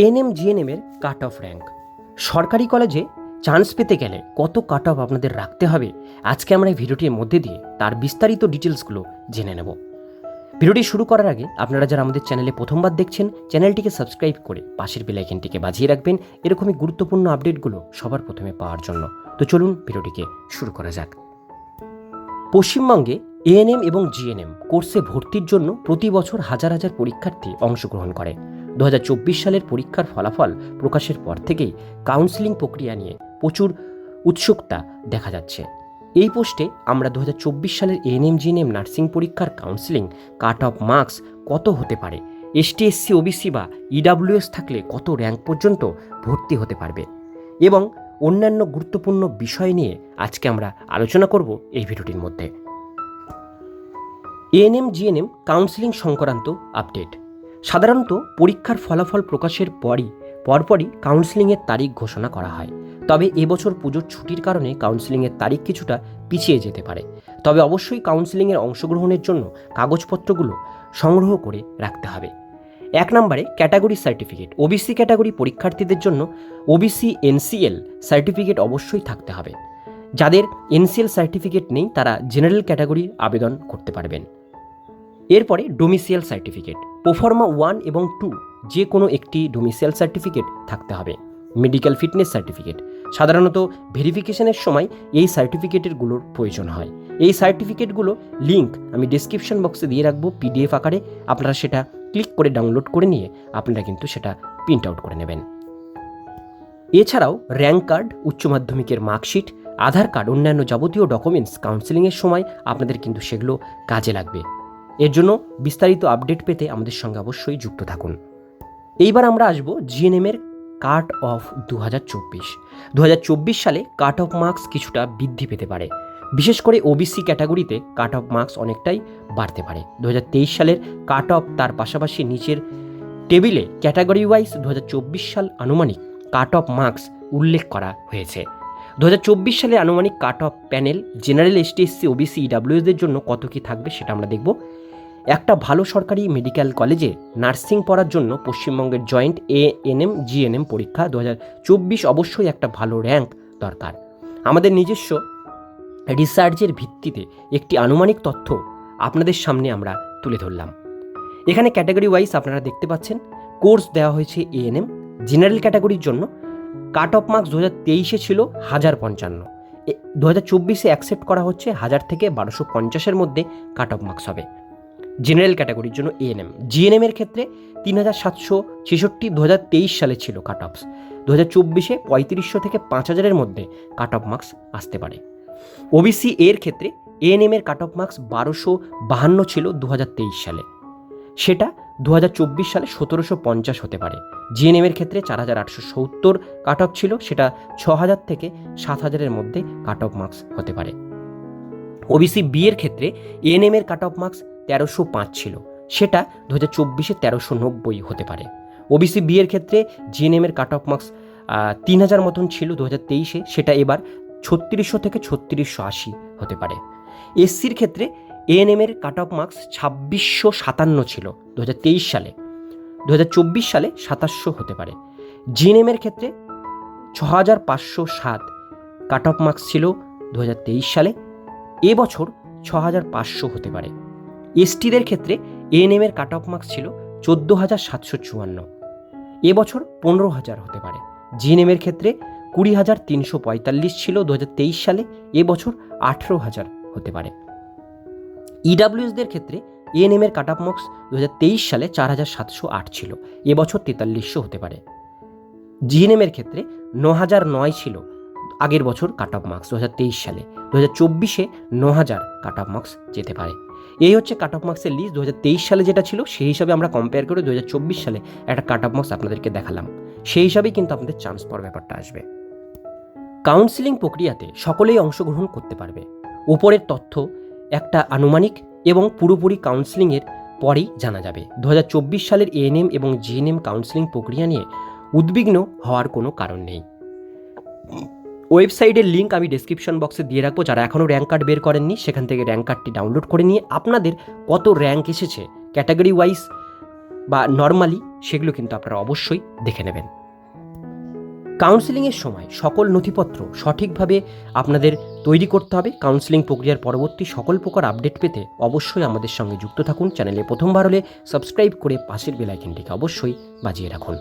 ANM জিএনএমের cut off rank সরকারি কলেজে চান্স পেতে গেলে কত কাট অফ আপনাদের রাখতে হবে? আজকে আমরা এই ভিডিওটির মধ্যে দিয়ে তার বিস্তারিত ডিটেলসগুলো জেনে নেব। ভিডিওটি শুরু করার আগে আপনারা যারা আমাদের চ্যানেলে প্রথমবার দেখছেন চ্যানেলটিকে সাবস্ক্রাইব করে পাশের বেলাইকেনটিকে বাজিয়ে রাখবেন। এরকমই গুরুত্বপূর্ণ আপডেটগুলো সবার প্রথমে পাওয়ার জন্য। তো চলুন ভিডিওটিকে শুরু করা যাক। পশ্চিমবঙ্গে এএনএম এবং জিএনএম কোর্সে ভর্তির জন্য প্রতি বছর হাজার হাজার পরীক্ষার্থী অংশগ্রহণ করে। দু হাজার চব্বিশ সালের পরীক্ষার ফলাফল প্রকাশের পর থেকেই কাউন্সিলিং প্রক্রিয়া নিয়ে প্রচুর উৎসুকতা দেখা যাচ্ছে। এই পোস্টে আমরা দু হাজার চব্বিশ সালের এএনএম জিএনএম নার্সিং পরীক্ষার কাউন্সিলিং কাট অফ মার্কস কত হতে পারে এসটি এসসি ওবিসি বা ইডাব্লিউএস থাকলে কত র্যাঙ্ক পর্যন্ত ভর্তি হতে পারবে এবং অন্যান্য গুরুত্বপূর্ণ বিষয় নিয়ে আজকে আমরা আলোচনা করব এই ভিডিওটির মধ্যে। এএনএম জিএনএম কাউন্সিলিং সংক্রান্ত আপডেট সাধারণত পরীক্ষার ফলাফল প্রকাশের পরই, পরপরই কাউন্সেলিংয়ের তারিখ ঘোষণা করা হয়। তবে এবছর পুজোর ছুটির কারণে কাউন্সেলিংয়ের তারিখ কিছুটা পিছিয়ে যেতে পারে। তবে অবশ্যই কাউন্সেলিংয়ের অংশগ্রহণের জন্য কাগজপত্রগুলো সংগ্রহ করে রাখতে হবে। এক নম্বরে ক্যাটাগরি সার্টিফিকেট ওবিসি ক্যাটাগরি পরীক্ষার্থীদের জন্য ওবিসি এনসিএল সার্টিফিকেট অবশ্যই থাকতে হবে। যাদের এনসিএল সার্টিফিকেট নেই, তারা জেনারেল ক্যাটাগরির আবেদন করতে পারবেন। এরপরে ডোমিসিয়াল সার্টিফিকেট, প্রোফর্মা ওয়ান এবং টু যে কোনো একটি ডোমিসিয়াল সার্টিফিকেট থাকতে হবে। মেডিকেল ফিটনেস সার্টিফিকেট, সাধারণত ভেরিফিকেশনের সময় এই সার্টিফিকেটেরগুলোর প্রয়োজন হয়। এই সার্টিফিকেটগুলো লিঙ্ক আমি ডিসক্রিপশন বক্সে দিয়ে রাখব পিডিএফ আকারে, আপনারা সেটা ক্লিক করে ডাউনলোড করে নিয়ে আপনারা কিন্তু সেটা প্রিন্ট আউট করে নেবেন। এছাড়াও র্যাঙ্ক কার্ড, উচ্চ মাধ্যমিকের মার্কশিট, আধার কার্ড, অন্যান্য যাবতীয় ডকুমেন্টস কাউন্সেলিংয়ের সময় আপনাদের কিন্তু সেগুলো কাজে লাগবে। এর জন্য বিস্তারিত আপডেট পেতে আমাদের সঙ্গে অবশ্যই যুক্ত থাকুন। এইবার আমরা আসব জিএনএমের কাট অফ দু হাজার চব্বিশ। দু হাজার চব্বিশ সালে কাট অফ মার্কস কিছুটা বৃদ্ধি পেতে পারে। বিশেষ করে ওবিসি ক্যাটাগরিতে কাট অফ মার্কস অনেকটাই বাড়তে পারে। দু হাজার তেইশ সালের কাট অফ তার পাশাপাশি নিচের টেবিলে ক্যাটাগরি ওয়াইজ দু হাজার চব্বিশ সাল আনুমানিক কাট অফ মার্কস উল্লেখ করা হয়েছে। দু হাজার চব্বিশ সালে আনুমানিক cut off panel, general ST SC OBC ইডাব্লিউএসদের জন্য কত কী থাকবে সেটা আমরা দেখব। একটা ভালো সরকারি মেডিকেল কলেজে নার্সিং পড়ার জন্য পশ্চিমবঙ্গের জয়েন্ট এ এনএম জিএনএম পরীক্ষা দু চব্বিশ অবশ্যই একটা ভালো র্যাঙ্ক দরকার। আমাদের নিজস্ব রিসার্চের ভিত্তিতে একটি আনুমানিক তথ্য আপনাদের সামনে আমরা তুলে ধরলাম। এখানে ক্যাটাগরি ওয়াইজ আপনারা দেখতে পাচ্ছেন, কোর্স দেওয়া হয়েছে এএনএম, জেনারেল ক্যাটাগরির জন্য। কাট অফ মার্কস দু হাজার তেইশে ছিল হাজার পঞ্চান্ন। দু হাজার চব্বিশে অ্যাকসেপ্ট করা হচ্ছে হাজার থেকে বারোশো পঞ্চাশের মধ্যে কাট অফ মার্কস হবে। জেনারেল ক্যাটাগরির জন্য এএনএম জিএনএম এর ক্ষেত্রে তিন হাজার সাতশো ছেষট্টি, দু হাজার তেইশ সালে ছিল কাট অফস দু হাজার চব্বিশে পঁয়ত্রিশশো থেকে পাঁচ হাজারের মধ্যে কাট অফ মার্কস আসতে পারে। ওবিসি এর ক্ষেত্রে এএনএম এর কাট অফ মার্কস বারোশো বাহান্ন ছিল দু হাজার তেইশ সালে। সেটা দু হাজার চব্বিশ সালে সতেরোশো পঞ্চাশ হতে পারে। জিএনএম এর ক্ষেত্রে চার হাজার আটশো সত্তর কাট অফ ছিল, সেটা ছ হাজার থেকে সাত হাজারের মধ্যে কাট অফ মার্কস হতে পারে। ওবিসি বি এর ক্ষেত্রে এএনএম এর কাট অফ মার্কস তেরোশো পাঁচ ছিল। সেটা দু হাজার চব্বিশে তেরোশো নব্বই হতে পারে। ওবিসি বি এর ক্ষেত্রে জিএনএমের কাট অফ মার্কস তিন হাজার মতন ছিল দু হাজার তেইশে। সেটা এবার ছত্রিশশো থেকে ছত্রিশশো আশি হতে পারে। এসসির ক্ষেত্রে এএনএমের কাট অফ মার্কস ছাব্বিশশো সাতান্ন ছিল দু হাজার তেইশ সালে। দু হাজার চব্বিশ সালে সাতাশশো হতে পারে। জিএনএম এর ক্ষেত্রে ছ হাজার পাঁচশো সাত কাট অফ মার্কস ছিল দু হাজার তেইশ সালে। এবছর ছ হাজার পাঁচশো হতে পারে। এসটিদের ক্ষেত্রে এএনএম এর কাট অফ মার্কস ছিল চোদ্দ হাজার সাতশো চুয়ান্ন। এবছর পনেরো হাজার হতে পারে। জিএনএম এর ক্ষেত্রে কুড়ি হাজার তিনশো পঁয়তাল্লিশ ছিল দু হাজার তেইশ সালে, এবছর আঠেরো হাজার হতে পারে। ইডাব্লিউএসদের ক্ষেত্রে এএনএম এর কাট অফ মার্কস দু হাজার তেইশ সালে চার হাজার সাতশো আট ছিল, এবছর তেতাল্লিশশো হতে পারে। জিএনএম এর ক্ষেত্রে ন হাজার নয় ছিল আগের বছর কাট অফ মার্কস দু হাজার তেইশ সালে। দু হাজার চব্বিশে ন হাজার কাট অফ মার্কস যেতে পারে। এই হচ্ছে কাট অফ মার্কসের লিস্ট দু হাজার তেইশ সালে যেটা ছিল, সেই হিসাবে আমরা কম্পেয়ার করে দু হাজার চব্বিশ সালে একটা কাট অফ মার্কস আপনাদেরকে দেখালাম। সেই হিসাবেই কিন্তু আপনাদের চান্স পাওয়ার ব্যাপারটা আসবে। কাউন্সিলিং প্রক্রিয়াতে সকলেই অংশগ্রহণ করতে পারবে। উপরের তথ্য, একটা আনুমানিক এবং পুরোপুরি কাউন্সিলিংয়ের পরেই জানা যাবে। দু হাজার চব্বিশ সালের এএনএম এবং জিএনএম কাউন্সিলিং প্রক্রিয়া নিয়ে উদ্বিগ্ন হওয়ার কোনো কারণ নেই। ওয়েবসাইটের লিঙ্ক আমি ডেসক্রিপশন বক্সে দিয়ে রাখব। যারা এখনও র্যাঙ্ক কার্ড বের করেননি, সেখান থেকে র্যাঙ্ক কার্ডটি ডাউনলোড করে নিয়ে আপনাদের কত র্যাঙ্ক এসেছে ক্যাটাগরি ওয়াইজ বা নর্মালি সেগুলো কিন্তু আপনারা অবশ্যই দেখে নেবেন। কাউন্সেলিংয়ের সময় সকল নথিপত্র সঠিকভাবে আপনাদের তৈরি করতে হবে। কাউন্সেলিং প্রক্রিয়ার পরবর্তী সকল প্রকার আপডেট পেতে অবশ্যই আমাদের সঙ্গে যুক্ত থাকুন। চ্যানেলে প্রথমবার হলে সাবস্ক্রাইব করে পাশের বেলাইকনটিকে অবশ্যই বাজিয়ে রাখুন।